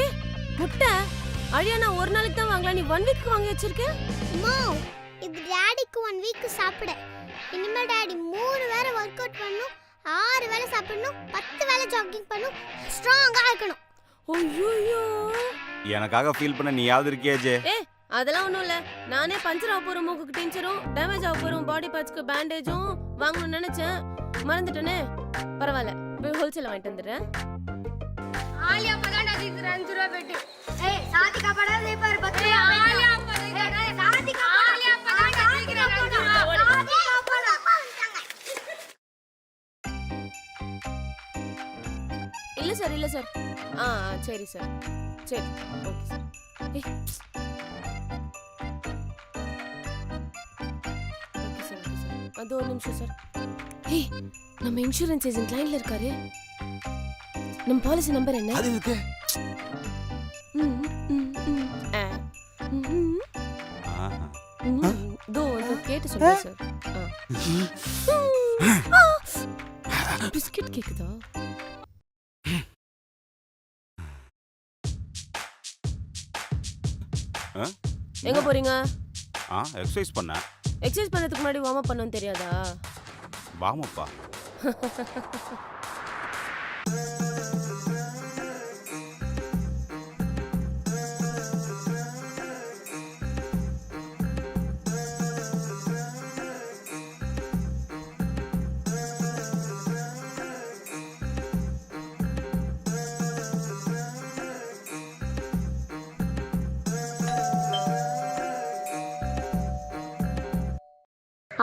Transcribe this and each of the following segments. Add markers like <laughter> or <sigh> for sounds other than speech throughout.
ஏ முட்டை? அழியா நான் ஒரு நாளைக்கு தான் வாங்கலாம். நீ ஒன் வீக் வாங்கி வச்சிருக்க? அம்மா இது டாடிக்கு ஒன் வீக் சாப்பிட. இனிமே டாடி மூணு வேளை ஒர்க் அவுட் பண்ணணும் ஆறு வேளை சாப்பிடணும் பத்து வேளை ஜாகிங் பண்ணணும் ஸ்ட்ராங்கா இருக்கணும். ஐயோ எனக்காக ஃபீல் பண்ண நீயாவது இருக்கியா ஜே? ஏ அதெல்லாம் ஒண்ணும் இல்ல. நானே பஞ்சர் ஆக போற மூக்குக்கு டென்ச்சரும் டேமேஜ் ஆக போற பாடி பார்ட்ஸ்க்கு பேண்டேஜும் வாங்கணும்னு நினைச்சேன். மறந்துட்டேனே. பரவாயில்ல. போய் ஹோல்சேல் வாங்கிட்டு வந்துடுறேன். ஆலியா தீத்துற அஞ்சு ரூபா பெட்டு ஏய் சாதிகா படம் தே பாரு பத்து ஆலியா படம் சாதிகா ஆலியா பதாண்டா தீத்துற அஞ்சு ரூபா சாதிகா படம் இல்ல சார் இல்ல சார். ஆ ஆ, சரி சார். சரி ஓகே சார். ஏய். Okay sir okay sir. அது ஒரு நிமிஷம் சார். ஏய் நம்ம இன்சூரன்ஸ் ஏஜென்ட் லைன்ல இருக்காரு. நம்ம பாலிசி நம்பர் என்ன? அது இருக்கு. இதோ கேட்டு சொல்லுங்க சார். பிஸ்கட் கேக்குதா? ஆ? எங்க போறீங்க? ஆ எக்ஸசைஸ் பண்ண எக்ஸசைஸ் பண்ணதுக்கு முன்னாடி வார்ம் அப் பண்ணணும் தெரியாதா? வாமப்பா <laughs>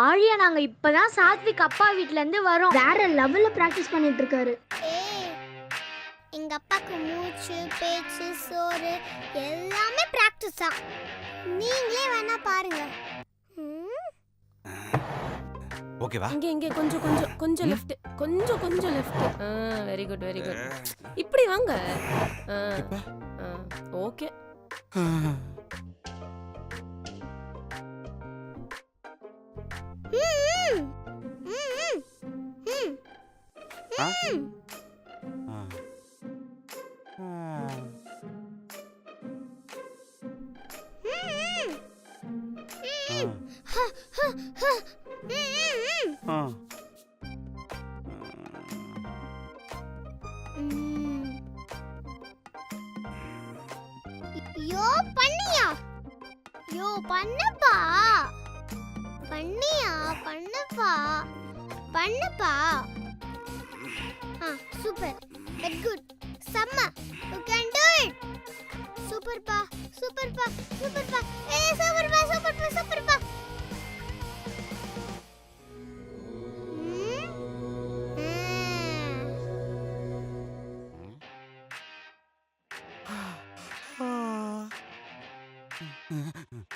ஆழியா நாங்க இப்பதான் சாத்விக் அப்பா வீட்ல இருந்து வரோம். வேற லெவல்ல பிராக்டிஸ் பண்ணிட்டு இருக்காரு எங்க அப்பாக்கு மூச்சு பேச்சு சோறு எல்லாமே பிராக்டிஸ் தான் நீங்களே வேணா பாருங்க. ஓகேவா? இங்க இங்க கொஞ்சம் கொஞ்சம் கொஞ்சம் லெஃப்ட் கொஞ்சம் கொஞ்சம் left very good very good இப்படி வாங்க? ஓகே யோ பண்ணியா? யோ பண்ணப்பா. பண்ணியா பண்ணப்பா. பண்ணப்பா. ஆ சூப்பர் வெரி குட் செம்ம. You can do it super பா சூப்பர் பா சூப்பர் பா. ஏ சூப்பர் பா சூப்பர் பா சூப்பர் பா. Mm-hmm.